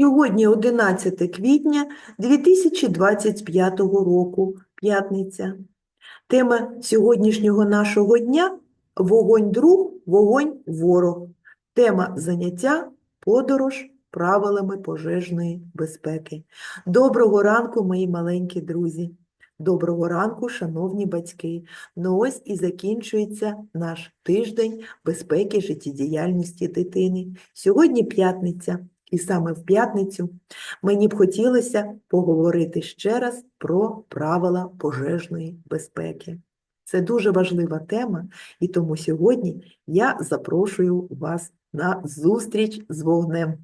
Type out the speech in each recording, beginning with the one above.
Сьогодні 11 квітня 2025 року, п'ятниця. Тема сьогоднішнього нашого дня – вогонь друг, вогонь ворог. Тема заняття – подорож правилами пожежної безпеки. Доброго ранку, мої маленькі друзі! Доброго ранку, шановні батьки! Ну ось і закінчується наш тиждень безпеки життєдіяльності дитини. Сьогодні п'ятниця. І саме в п'ятницю мені б хотілося поговорити ще раз про правила пожежної безпеки. Це дуже важлива тема, і тому сьогодні я запрошую вас на зустріч з вогнем.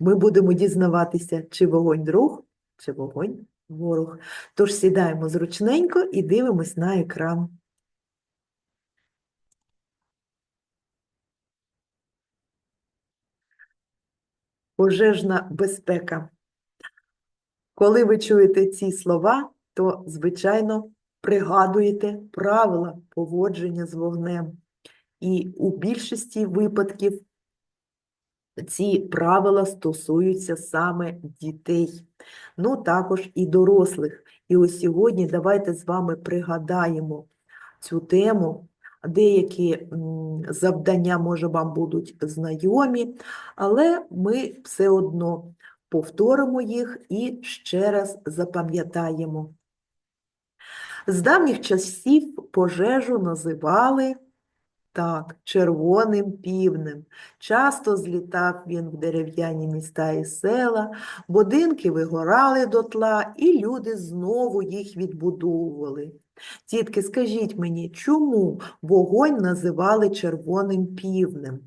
Ми будемо дізнаватися, чи вогонь друг, чи вогонь ворог. Тож сідаємо зручненько і дивимось на екран. Пожежна безпека. Коли ви чуєте ці слова, то, звичайно, пригадуєте правила поводження з вогнем. І у більшості випадків ці правила стосуються саме дітей, ну також і дорослих. І ось сьогодні давайте з вами пригадаємо цю тему. Деякі завдання, може, вам будуть знайомі, але ми все одно повторимо їх і ще раз запам'ятаємо. З давніх часів пожежу називали так, червоним півнем. Часто злітав він в дерев'яні міста і села, будинки вигорали дотла, і люди знову їх відбудовували. Тітки, скажіть мені, чому вогонь називали червоним півнем?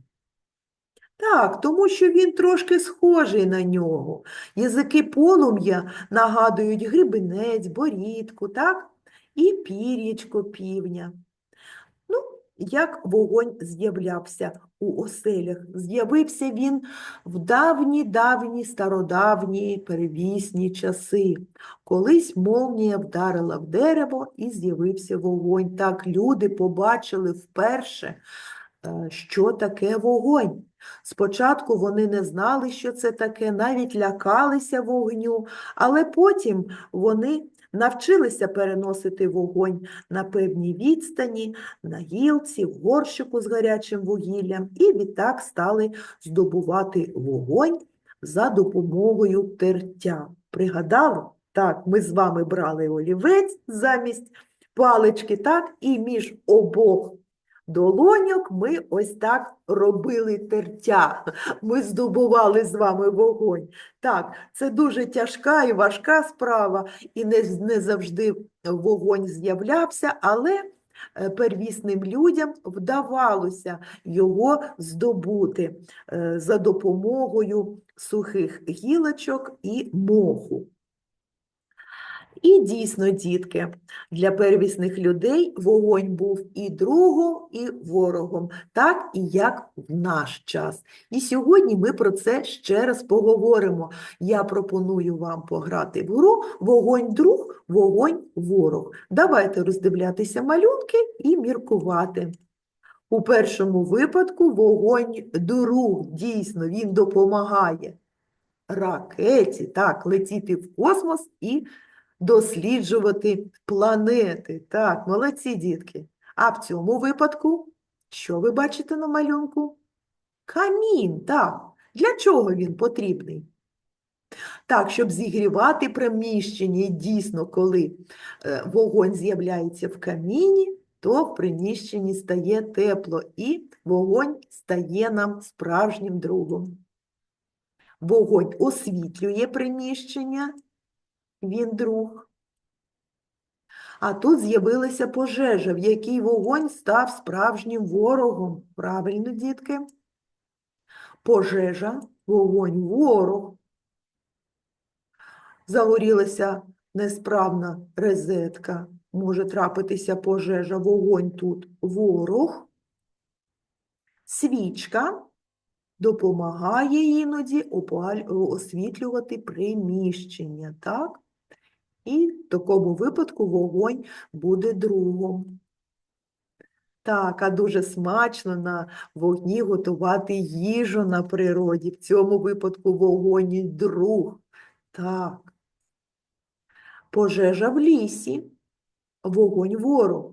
Так, тому що він трошки схожий на нього. Язики полум'я нагадують грибинець, борідку, так? І пір'ячко півня. Як вогонь з'являвся у оселях? З'явився він в давні-давні, стародавні перевісні часи. Колись молнія вдарила в дерево і з'явився вогонь. Так люди побачили вперше, е, що таке вогонь. Спочатку вони не знали, що це таке, навіть лякалися вогню, але потім вони навчилися переносити вогонь на певній відстані, на гілці, в горщику з гарячим вугіллям, і відтак стали здобувати вогонь за допомогою тертя. Пригадали? Так, ми з вами брали олівець замість палички, так, і між обох долоньок ми ось так робили тертя. Ми здобували з вами вогонь. Так, це дуже тяжка і важка справа, і не, не завжди вогонь з'являвся, але е, первісним людям вдавалося його здобути е, за допомогою сухих гілочок і моху. І дійсно, дітки, для первісних людей вогонь був і другом, і ворогом, так і як в наш час. І сьогодні ми про це ще раз поговоримо. Я пропоную вам пограти в гру «Вогонь друг, вогонь ворог». Давайте роздивлятися малюнки і міркувати. У першому випадку вогонь друг, дійсно, він допомагає ракеті, так, летіти в космос і досліджувати планети. Так, молодці дітки. А в цьому випадку, що ви бачите на малюнку? Камін, так. Для чого він потрібний? Так, щоб зігрівати приміщення, дійсно, коли е, вогонь з'являється в каміні, то в приміщенні стає тепло, і вогонь стає нам справжнім другом. Вогонь освітлює приміщення, він друг. А тут з'явилася пожежа, в якій вогонь став справжнім ворогом. Правильно, дітки? Пожежа, вогонь, ворог. Загорілася несправна розетка. Може трапитися пожежа, вогонь тут ворог. Свічка допомагає іноді освітлювати приміщення, так? І в такому випадку вогонь буде другом. Так, а дуже смачно на вогні готувати їжу на природі. В цьому випадку вогонь друг. Так. Пожежа в лісі. Вогонь ворог.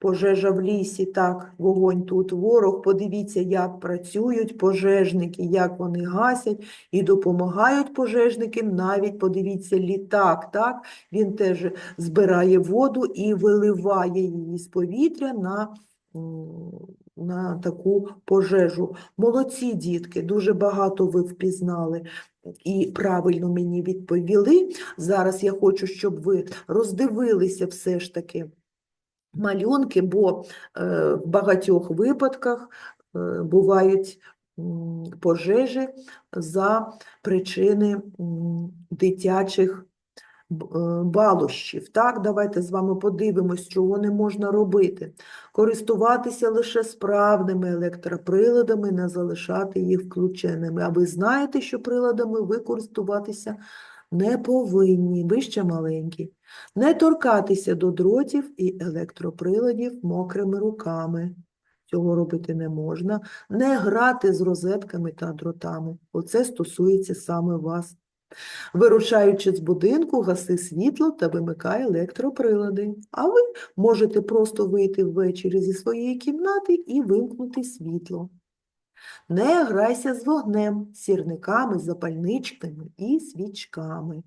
Пожежа в лісі, так, вогонь тут ворог. Подивіться, як працюють пожежники, як вони гасять і допомагають пожежникам. Навіть подивіться, літак, так, він теж збирає воду і виливає її з повітря на, на таку пожежу. Молодці, дітки, дуже багато ви впізнали і правильно мені відповіли. Зараз я хочу, щоб ви роздивилися все ж таки малюнки, бо е, в багатьох випадках е, бувають пожежі за причини дитячих е, балощів. Так, давайте з вами подивимось, чого не можна робити. Користуватися лише справними електроприладами, не залишати їх включеними. А ви знаєте, що приладами ви користуватися не повинні, ви ще маленькі. Не торкатися до дротів і електроприладів мокрими руками. Цього робити не можна. Не грати з розетками та дротами. Оце стосується саме вас. Вирушаючи з будинку, гаси світло та вимикай електроприлади. А ви можете просто вийти ввечері зі своєї кімнати і вимкнути світло. Не грайся з вогнем, сірниками, запальничками і свічками.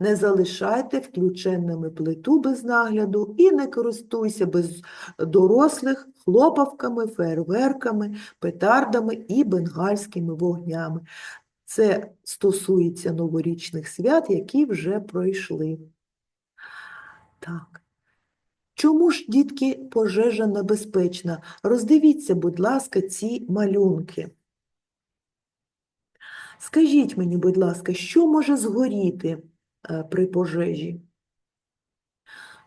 Не залишайте включеними плиту без нагляду і не користуйся без дорослих хлопавками, фейерверками, петардами і бенгальськими вогнями. Це стосується новорічних свят, які вже пройшли. Так. Чому ж, дітки, пожежа небезпечна? Роздивіться, будь ласка, ці малюнки. Скажіть мені, будь ласка, що може згоріти е, при пожежі?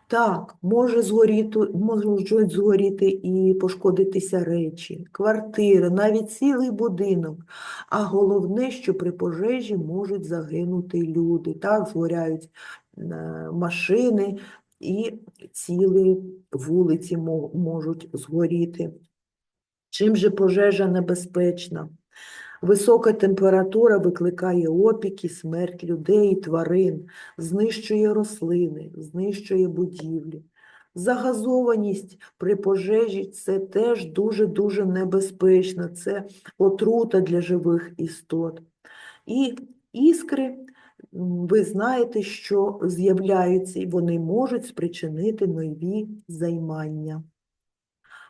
Так, може згоріти, можуть згоріти і пошкодитися речі, квартири, навіть цілий будинок. А головне, що при пожежі можуть загинути люди. Так, згоряють е, машини і цілі вулиці можуть згоріти. Чим же пожежа небезпечна? Висока температура викликає опіки, смерть людей і тварин, знищує рослини, знищує будівлі. Загазованість при пожежі це теж дуже-дуже небезпечно, це отрута для живих істот. І іскри, ви знаєте, що з'являються, і вони можуть спричинити нові займання.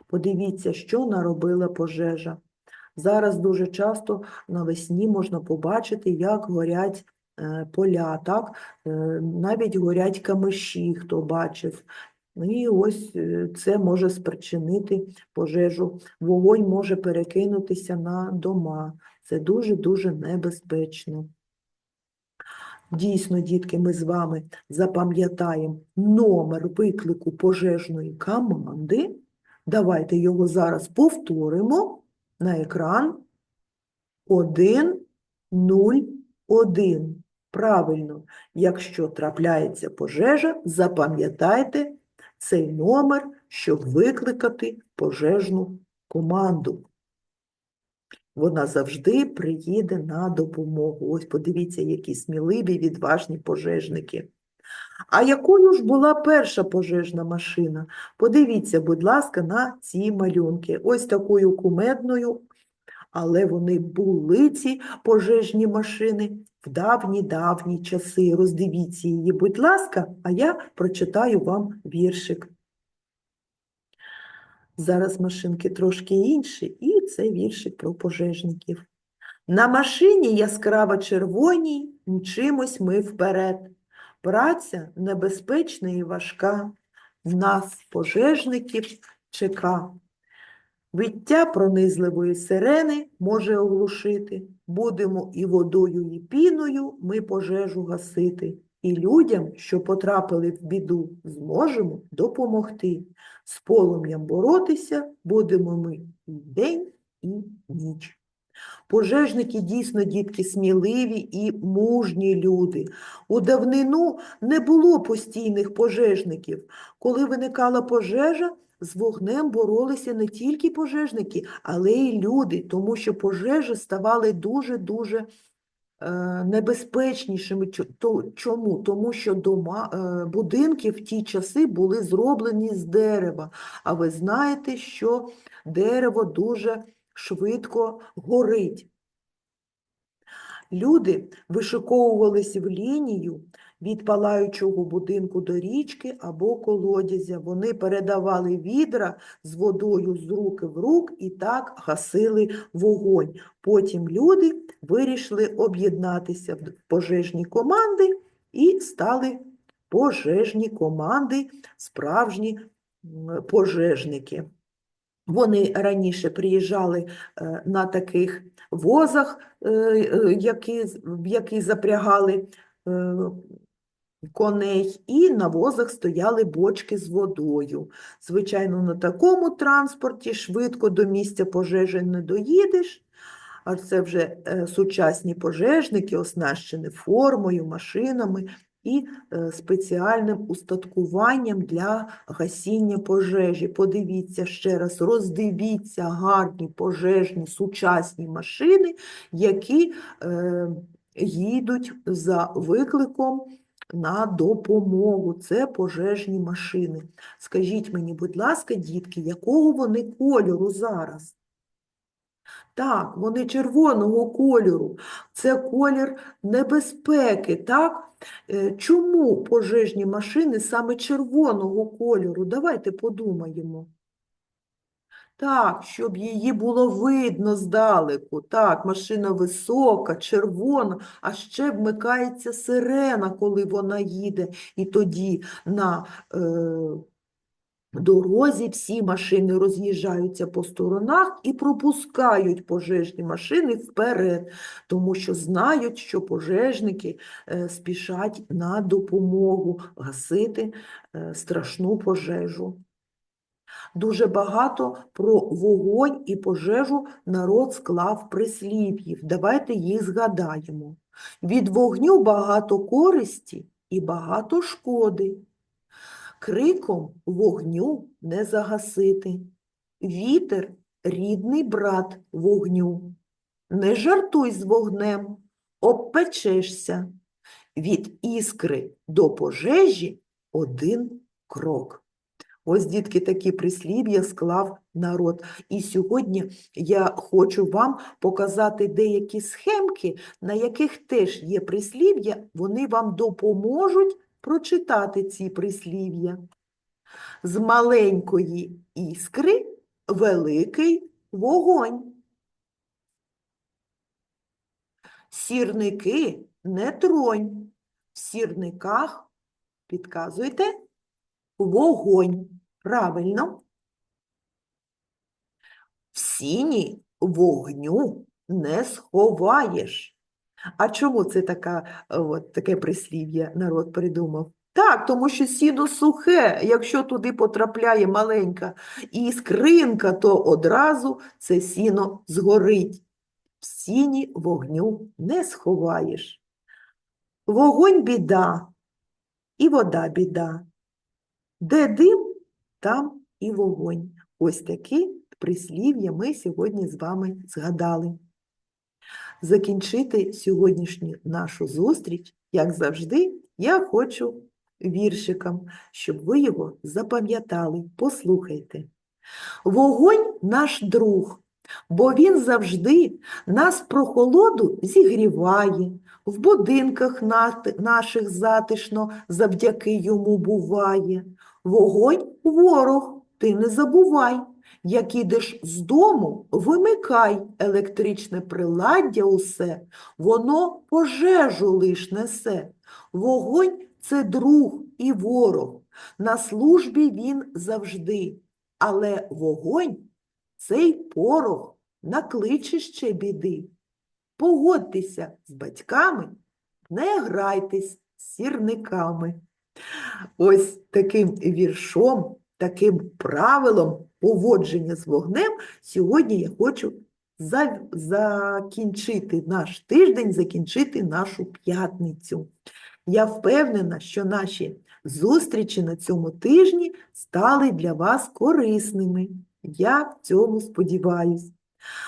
Подивіться, що наробила пожежа. Зараз дуже часто навесні можна побачити, як горять е, поля, так? Е, навіть горять камиші, хто бачив. І ось е, це може спричинити пожежу. Вогонь може перекинутися на дома. Це дуже-дуже небезпечно. Дійсно, дітки, ми з вами запам'ятаємо номер виклику пожежної команди. Давайте його зараз повторимо на екран 1, 0, 1. Правильно, якщо трапляється пожежа, запам'ятайте цей номер, щоб викликати пожежну команду. Вона завжди приїде на допомогу. Ось подивіться, які сміливі, відважні пожежники. А якою ж була перша пожежна машина? Подивіться, будь ласка, на ці малюнки. Ось такою кумедною, але вони були ці пожежні машини в давні-давні часи. Роздивіться її, будь ласка, а я прочитаю вам віршик. Зараз машинки трошки інші, і це віршик про пожежників. На машині яскраво червоній мчимось ми вперед. Праця небезпечна і важка, в нас, пожежників, чека. Виття пронизливої сирени може оглушити, будемо і водою, і піною ми пожежу гасити. І людям, що потрапили в біду, зможемо допомогти. З полум'ям боротися будемо ми і день, і ніч. Пожежники дійсно дітки сміливі і мужні люди. У давнину не було постійних пожежників. Коли виникала пожежа, з вогнем боролися не тільки пожежники, але й люди, тому що пожежі ставали дуже-дуже небезпечнішими. Чому? Тому що дома, е, будинки в ті часи були зроблені з дерева. А ви знаєте, що дерево дуже швидко горить. Люди вишиковувалися в лінію від палаючого будинку до річки або колодязя. Вони передавали відра з водою з руки в рук і так гасили вогонь. Потім люди вирішили об'єднатися в пожежні команди і стали пожежні команди, справжні пожежники. Вони раніше приїжджали е, на таких возах, е, е, які, в які запрягали коней, і на возах стояли бочки з водою. Звичайно, на такому транспорті швидко до місця пожежі не доїдеш, а це вже е, сучасні пожежники, оснащені формою, машинами і е, спеціальним устаткуванням для гасіння пожежі. Подивіться ще раз, роздивіться гарні пожежні сучасні машини, які е, їдуть за викликом на допомогу. Це пожежні машини. Скажіть мені, будь ласка, дітки, якого вони кольору зараз? Так, вони червоного кольору. Це колір небезпеки, так? Е, Чому пожежні машини саме червоного кольору? Давайте подумаємо. Так, щоб її було видно здалеку. Так, машина висока, червона, а ще вмикається сирена, коли вона їде. І тоді на е, дорозі всі машини роз'їжджаються по сторонах і пропускають пожежні машини вперед, тому що знають, що пожежники е, спішать на допомогу гасити е, страшну пожежу. Дуже багато про вогонь і пожежу народ склав прислів'їв. Давайте їх згадаємо. Від вогню багато користі і багато шкоди. Криком вогню не загасити. Вітер – рідний брат вогню. Не жартуй з вогнем, обпечешся. Від іскри до пожежі один крок. Ось, дітки, такі прислів'я склав народ. І сьогодні я хочу вам показати деякі схемки, на яких теж є прислів'я, вони вам допоможуть прочитати ці прислів'я. З маленької іскри великий вогонь. Сірники не тронь. В сірниках, підказуйте, вогонь. Правильно. В сіні вогню не сховаєш. А чому це така, е, от, таке прислів'я народ придумав? Так, тому що сіно сухе, якщо туди потрапляє маленька іскринка, то одразу це сіно згорить. В сіні вогню не сховаєш. Вогонь біда, і вода біда. Де дим, там і вогонь. Ось такі прислів'я ми сьогодні з вами згадали. Закінчити сьогоднішню нашу зустріч, як завжди, я хочу віршиком, щоб ви його запам'ятали. Послухайте. Вогонь наш друг, бо він завжди нас про холоду зігріває, в будинках наших затишно завдяки йому буває. Вогонь ворог, ти не забувай. Як ідеш з дому, вимикай електричне приладдя усе, воно пожежу лиш несе. Вогонь – це друг і ворог, на службі він завжди, але вогонь – цей порох накличе ще біди. Погодьтеся з батьками, не грайтесь з сірниками. Ось таким віршом, таким правилом поводження з вогнем сьогодні я хочу за- закінчити наш тиждень, закінчити нашу п'ятницю. Я впевнена, що наші зустрічі на цьому тижні стали для вас корисними. Я в цьому сподіваюсь.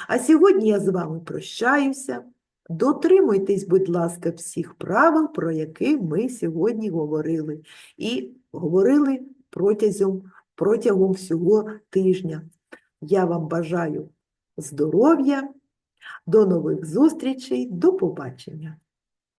А сьогодні я з вами прощаюся. Дотримуйтесь, будь ласка, всіх правил, про які ми сьогодні говорили. І говорили протягом, протягом всього тижня. Я вам бажаю здоров'я, до нових зустрічей, до побачення!